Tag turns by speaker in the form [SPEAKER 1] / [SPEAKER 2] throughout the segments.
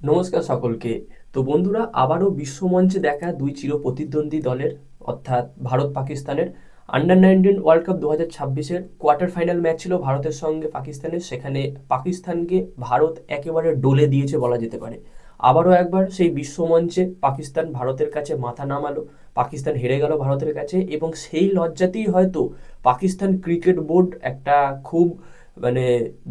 [SPEAKER 1] নমস্কার সকলকে। তো বন্ধুরা, আবারও বিশ্বমঞ্চে দেখা দুই চির প্রতিদ্বন্দ্বী দলের, অর্থাৎ ভারত পাকিস্তানের আন্ডার নাইনটিন ওয়ার্ল্ড কাপ দু হাজার ছাব্বিশের কোয়ার্টার ফাইনাল ম্যাচ ছিল ভারতের সঙ্গে পাকিস্তানের। সেখানে পাকিস্তানকে ভারত একেবারে ডলে দিয়েছে বলা যেতে পারে। আবারও একবার সেই বিশ্বমঞ্চে পাকিস্তান ভারতের কাছে মাথা নামালো, পাকিস্তান হেরে গেল ভারতের কাছে এবং সেই লজ্জাতেই হয়তো পাকিস্তান ক্রিকেট বোর্ড একটা খুব মানে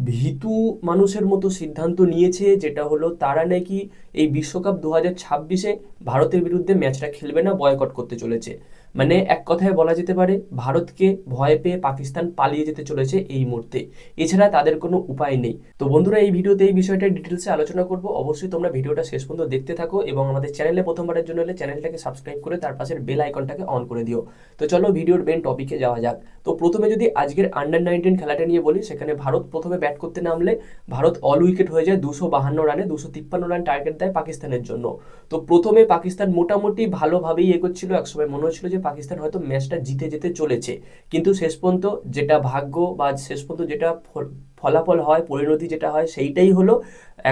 [SPEAKER 1] ভীতু মানুষের মতো সিদ্ধান্ত নিয়েছে, যেটা হলো তারা নাকি এই বিশ্বকাপ দু হাজার ছাব্বিশে ভারতের বিরুদ্ধে ম্যাচটা খেলবে না বয়কট করতে চলেছে। মানে এক কথায় বলা যেতে পারে, ভারতকে ভয় পেয়ে পাকিস্তান পালিয়ে যেতে চলেছে এই মুহূর্তে। এছাড়া তাদের কোনো উপায় নেই। তো বন্ধুরা, এই ভিডিওতে এই বিষয়টা ডিটেলসে আলোচনা করব। অবশ্যই তোমরা ভিডিওটা শেষ পর্যন্ত দেখতে থাকো এবং আমাদের চ্যানেলে প্রথমবারের জন্য হলে চ্যানেলটাকে সাবস্ক্রাইব করে তার পাশের বেল আইকনটাকে অন করে দিও। তো চলো ভিডিওর মেন টপিকে যাওয়া যাক। তো প্রথমে যদি আজকের আন্ডার নাইনটিন খেলাটা নিয়ে বলি, সেখানে ভারত প্রথমে ব্যাট করতে নামলে ভারত অল উইকেট হয়ে যায় দুশো বাহান্ন রানে দুশো তিপ্পান্ন রান টার্গেট দেয় পাকিস্তানের জন্য। তো প্রথমে পাকিস্তান মোটামুটি ভালোভাবেই এগোচ্ছিল। একসময় মনে হচ্ছিল যে পাকিস্তান হয়তো ম্যাচটা জিতে যেতে চলেছে। কিন্তু শেষ পর্যন্ত যেটা ভাগ্য বা শেষ পর্যন্ত যেটা ফলাফল হয়, পরিণতি যেটা হয়, সেইটাই হলো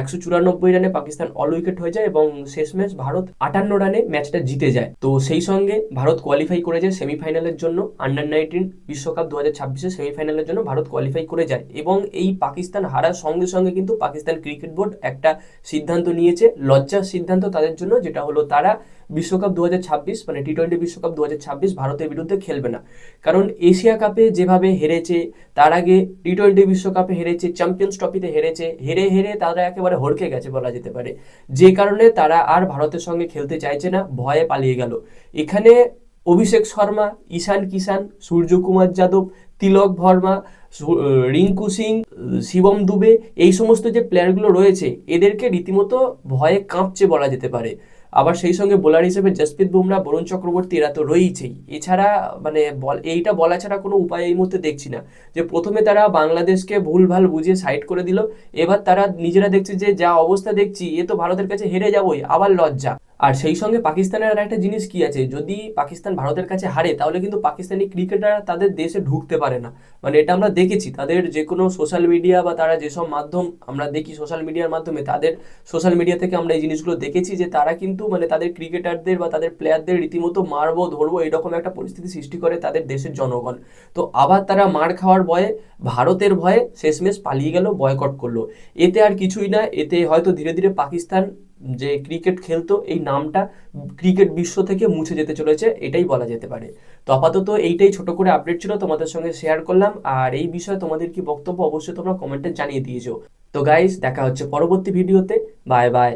[SPEAKER 1] একশো চুরানব্বই রানে পাকিস্তান অল উইকেট হয়ে যায় এবং শেষ ম্যাচ ভারত আটান্ন রানে ম্যাচটা জিতে যায়। তো সেই সঙ্গে ভারত কোয়ালিফাই করে যায় সেমিফাইনালের জন্য আন্ডার নাইনটিন বিশ্বকাপ দু হাজার ছাব্বিশে সেমিফাইনালের জন্য ভারত কোয়ালিফাই করে যায় এবং এই পাকিস্তান হারার সঙ্গে সঙ্গে কিন্তু পাকিস্তান ক্রিকেট বোর্ড একটা সিদ্ধান্ত নিয়েছে, লজ্জার সিদ্ধান্ত তাদের জন্য, যেটা হলো তারা বিশ্বকাপ দু ছাব্বিশ মানে টি টোয়েন্টি বিশ্বকাপ দু ছাব্বিশ ভারতের বিরুদ্ধে খেলবে না। কারণ এশিয়া কাপে যেভাবে হেরেছে, তার আগে টি টোয়েন্টি বিশ্বকাপে হেরেছে চ্যাম্পিয়ন্স ট্রফিতে হেরেছে, হেরে হেরে তারা একেবারে হড়কে গেছে বলা যেতে পারে। যে কারণে তারা আর ভারতের সঙ্গে খেলতে চাইছে না, ভয়ে পালিয়ে গেল। এখানে অভিষেক শর্মা, ঈশান কিষান, সূর্যকুমার যাদব, তিলক ভর্মা রিঙ্কু সিং, শিবম দুবে, এই সমস্ত যে প্লেয়ারগুলো রয়েছে, এদেরকে রীতিমতো ভয়ে কাঁপছে বলা যেতে পারে। আবার সেই সঙ্গে বোলার হিসেবে জসপ্রীত বুমরা, বরুণ চক্রবর্তী এরা তো রয়েইছেই। এছাড়া মানে বল এইটা বলা ছাড়া কোনো উপায় এই মুহূর্তে দেখছি না। যে প্রথমে তারা বাংলাদেশকে ভুলভাল বুঝিয়ে সাইড করে দিল, এবার তারা নিজেরা দেখছে যে যা অবস্থা দেখছি, এ তো ভারতের কাছে হেরে যাবই, আবার লজ্জা। আর সেই সঙ্গে পাকিস্তানের আর একটা জিনিস কি আছে? যদি পাকিস্তান ভারতের কাছে হারে, তাহলে কিন্তু পাকিস্তানি ক্রিকেটাররা তাদের দেশে ঢুকতে পারে না। মানে এটা আমরা দেখেছি। তাদের যে কোনো সোশ্যাল মিডিয়া বা তারা যেসব মাধ্যম আমরা দেখি সোশ্যাল মিডিয়ার মাধ্যমে, তাদের সোশ্যাল মিডিয়া থেকে আমরা এই জিনিসগুলো দেখেছি যে তারা কিন্তু মানে তাদের ক্রিকেটারদের বা তাদের প্লেয়ারদের রীতিমতো মারবো, ধরবো, এরকম একটা পরিস্থিতি সৃষ্টি করে তাদের দেশের জনগণ। তো আবার তারা মার খাওয়ার ভয়ে, ভারতের ভয়ে শেষমেশ পালিয়ে গেল বয়কট করল। এতে আর কিছুই না, এতে হয়তো ধীরে ধীরে পাকিস্তান যে ক্রিকেট খেলতো, এই নামটা ক্রিকেট বিশ্ব থেকে মুছে যেতে চলেছে, এটাই বলা যেতে পারে। তো আপাতত এইটাই ছোট করে আপডেট ছিল, তোমাদের সঙ্গে শেয়ার করলাম। আর এই বিষয়ে তোমাদের কি বক্তব্য, অবশ্যই তোমরা কমেন্টে জানিয়ে দিয়েছ। তো গাইস দেখা হচ্ছে পরবর্তী ভিডিওতে বাই বাই